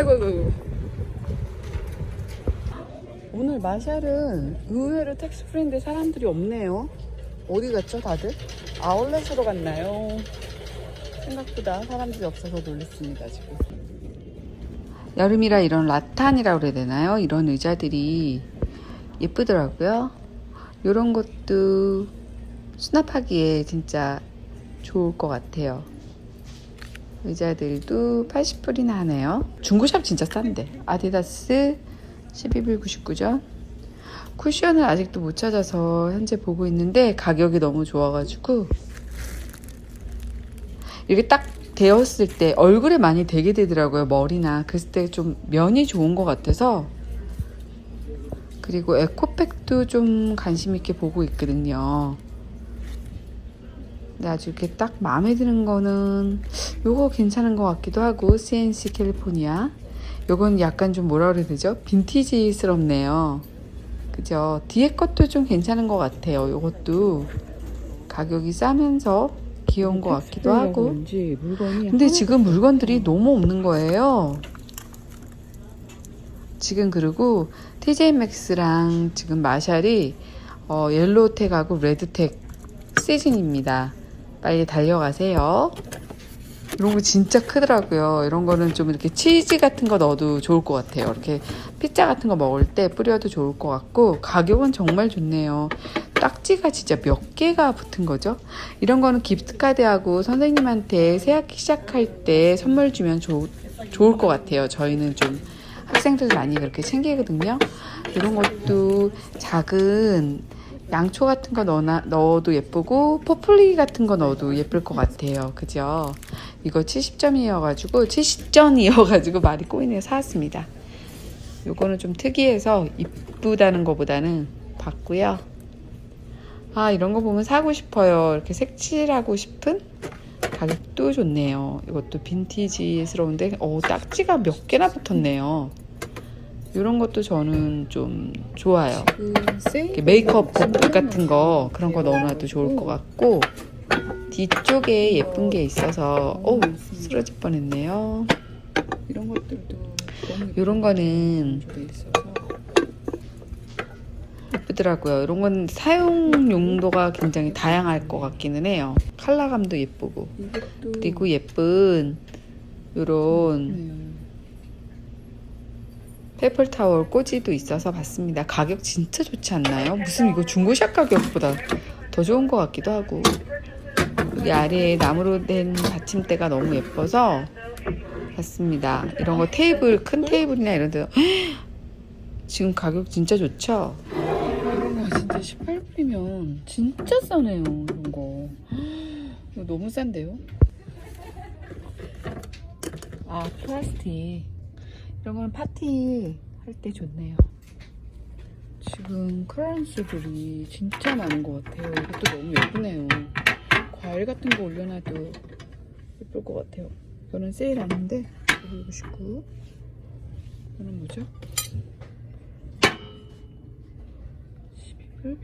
아이고 아이고. 오늘 마샬은 의외로 텍스 프리인데 사람들이 없네요. 어디 갔죠 다들? 아울렛으로 갔나요? 생각보다 사람들이 없어서 놀랐습니다 지금. 여름이라 이런 라탄이라고 그래야 되나요? 이런 의자들이 예쁘더라고요. 이런 것도 수납하기에 진짜 좋을 것 같아요. 의자들도 80불이나 하네요. 중고샵 진짜 싼데. 아디다스 12불 99전. 쿠션을 아직도 못 찾아서 현재 보고 있는데 가격이 너무 좋아가지고 이렇게 딱 되었을 때 얼굴에 많이 되게 되더라고요. 머리나. 그랬을 때좀 면이 좋은 것 같아서 그리고 에코백도 좀 관심 있게 보고 있거든요. 근데 아주 이렇게 딱 마음에 드는 거는 요거 괜찮은 것 같기도 하고 CNC 캘리포니아 요건 약간 좀 뭐라 그래야 되죠? 빈티지스럽네요. 그죠? 뒤에 것도 좀 괜찮은 것 같아요. 요것도 가격이 싸면서 귀여운 것 같기도 하고 근데 지금 물건들이 너무 없는 거예요. 지금 그리고 TJ 맥스랑 지금 마샬이 어, 옐로우텍하고 레드텍 시즌입니다. 빨리 달려가세요. 이런 거 진짜 크더라고요. 이런 거는 좀 이렇게 치즈 같은 거 넣어도 좋을 것 같아요. 이렇게 피자 같은 거 먹을 때 뿌려도 좋을 것 같고 가격은 정말 좋네요. 딱지가 진짜 몇 개가 붙은 거죠. 이런 거는 기프트카드하고 선생님한테 새 학기 시작할 때 선물 주면 좋, 좋을 것 같아요. 저희는 좀 학생들 많이 그렇게 챙기거든요. 이런 것도 작은 양초 같은 거 넣어나, 넣어도 예쁘고 포플리 같은 거 넣어도 예쁠 것 같아요. 그죠? 이거 70점이어가지고 70점이어가지고 말이 꼬이네요. 사왔습니다. 요거는 좀 특이해서 이쁘다는 것보다는 봤고요. 아 이런 거 보면 사고 싶어요. 이렇게 색칠하고 싶은 가격도 좋네요. 이것도 빈티지스러운데 어 딱지가 몇 개나 붙었네요. 이런 것도 저는 좀 좋아요. 이렇게 메이크업 버프 같은 거 그런 거 넣어놔도 좋을 것 같고 뒤쪽에 예쁜 게 있어서 오 쓰러질 뻔했네요. 이런 것들도 이런 거는 예쁘더라고요. 이런 건 사용 용도가 굉장히 다양할 것 같기는 해요. 컬러감도 예쁘고 그리고 예쁜 네. 페이퍼 타월 꽂이도 있어서 봤습니다. 가격 진짜 좋지 않나요? 무슨 이거 중고샵 가격보다 더 좋은 것 같기도 하고 여기 아래에 나무로 된 받침대가 너무 예뻐서 봤습니다. 이런 거 테이블 큰 테이블이나 이런 데 지금 가격 진짜 좋죠? 이런 거 진짜 18불이면 진짜 싸네요 이런 거 이거 너무 싼데요? 아 플라스틱 이런 거는 파티 할 때 좋네요. 지금 크런스들이 진짜 많은 것 같아요 이것도 너무 예쁘네요 과일 같은 거 올려놔도 예쁠 것 같아요 이거는 세일 하는데 보고 싶고 이거는 뭐죠? 12불?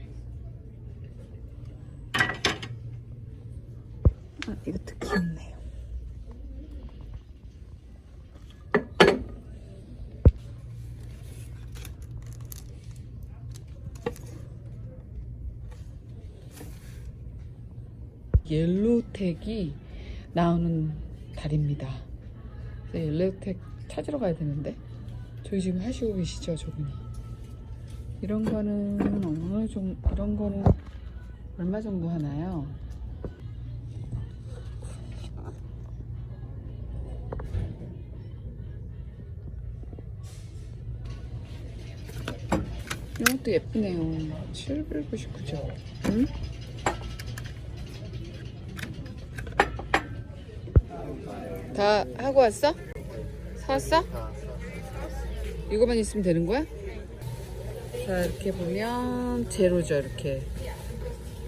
아, 이것도 귀엽네요. 옐로우텍이 나오는 달입니다. 옐로우텍 찾으러 가야 되는데 저희 지금 하시고 계시죠, 저분이? 이런 거는 어느 정도 이런 거는 얼마 정도 하나요? 이런 것도 예쁘네요. 799죠. 응? 다 하고 왔어? 사왔어? 이거만 있으면 되는 거야? 자 이렇게 보면 제로죠 이렇게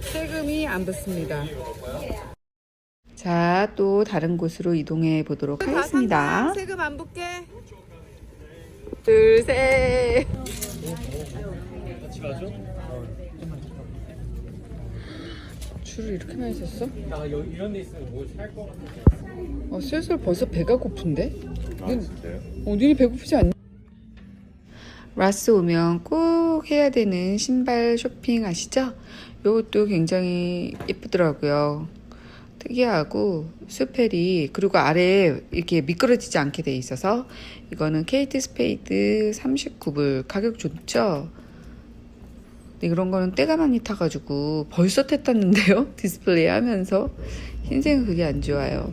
세금이 안 붙습니다 자, 또 다른 곳으로 이동해 보도록 하겠습니다. 세금 안 붙게 둘 셋. 줄을 이렇게 많이 섰어? 나 여기 이런 데 있으면 뭐살거 같아. 어, 슬슬 벌써 배가 고픈데? 아 는- 진짜요? 어, 눈이 배고프지 않니? 라스 오면 꼭 해야 되는 신발 쇼핑 아시죠? 이것도 굉장히 예쁘더라고요. 특이하고 수펠이 그리고 아래에 이렇게 미끄러지지 않게 돼 있어서 이거는 케이트 스페이드 39불 가격 좋죠? 이런 거는 때가 많이 타가지고 벌써 탔다는데요? 디스플레이 하면서 흰색은 그게 안 좋아요.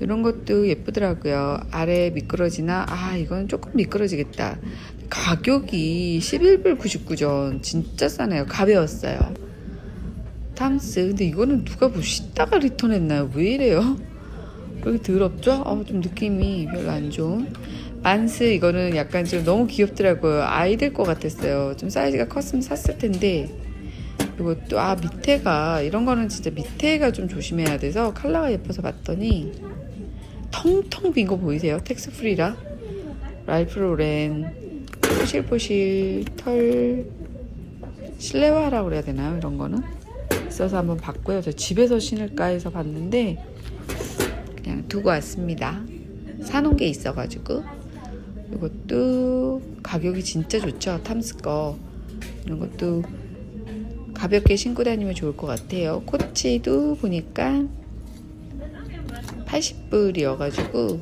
이런 것도 예쁘더라고요. 아래 미끄러지나 아 이건 조금 미끄러지겠다. 가격이 11불 99전 진짜 싸네요. 가벼웠어요. 탐스 근데 이거는 누가 뭐 씻다가 리턴했나요? 왜 이래요? 왜 이렇게 더럽죠? 어, 좀 느낌이 별로 안 좋은 만스 이거는 약간 좀 너무 귀엽더라고요. 아이들 거 같았어요. 좀 사이즈가 컸으면 샀을 텐데 이것도 아 밑에가 이런 거는 진짜 밑에가 좀 조심해야 돼서 컬러가 예뻐서 봤더니 텅텅 빈 거 보이세요? 텍스 프리라 랄프 로렌 포실포실 털 실내화라고 그래야 되나요? 이런 거는 있어서 한번 봤고요. 저 집에서 신을까 해서 봤는데 그냥 두고 왔습니다. 사놓은 게 있어가지고 이것도 가격이 진짜 좋죠. 탐스 거 이런 것도 가볍게 신고 다니면 좋을 것 같아요. 코치도 보니까 80불이어가지고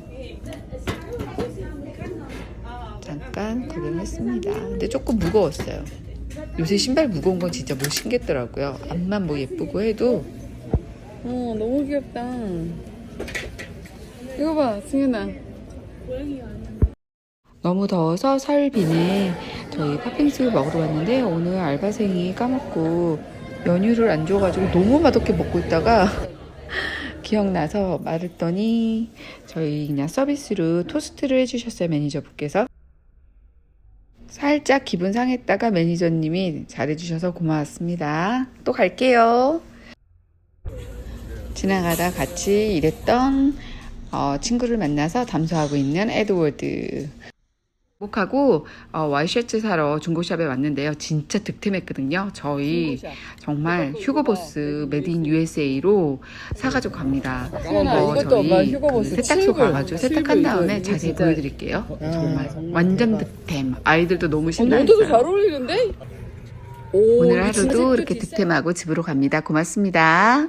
잠깐 구경했습니다. 근데 조금 무거웠어요. 요새 신발 무거운 건 진짜 못 신겠더라고요. 앞만 뭐 예쁘고 해도 어, 너무 귀엽다. 이거 봐, 승현아. 너무 더워서 설비네 저희 팥빙수 먹으러 왔는데 오늘 알바생이 까먹고 연유를 안 줘가지고 너무 맛없게 먹고 있다가 기억나서 말했더니 저희 그냥 서비스로 토스트를 해주셨어요 매니저분께서. 살짝 기분 상했다가 매니저님이 잘해주셔서 고마웠습니다. 또 갈게요. 지나가다 같이 일했던 어, 친구를 만나서 담소하고 있는 에드워드 목하고 어, 와이셔츠 사러 중고샵에 왔는데요. 진짜 득템했거든요. 저희 중고샵. 정말 휴고보스 메드인 USA로 사가지고 갑니다. 어, 이것도 엄마 저희 그 세탁소 7불. 가가지고 세탁한 7불 다음에 이거 자세히 진짜- 보여드릴게요. 아, 정말 정말 완전. 득템. 아이들도 너무 어, 너도 잘 신나했어요. 어울리는데? 오, 오늘 이거 진짜 하루도 이렇게? 득템하고 집으로 갑니다. 고맙습니다.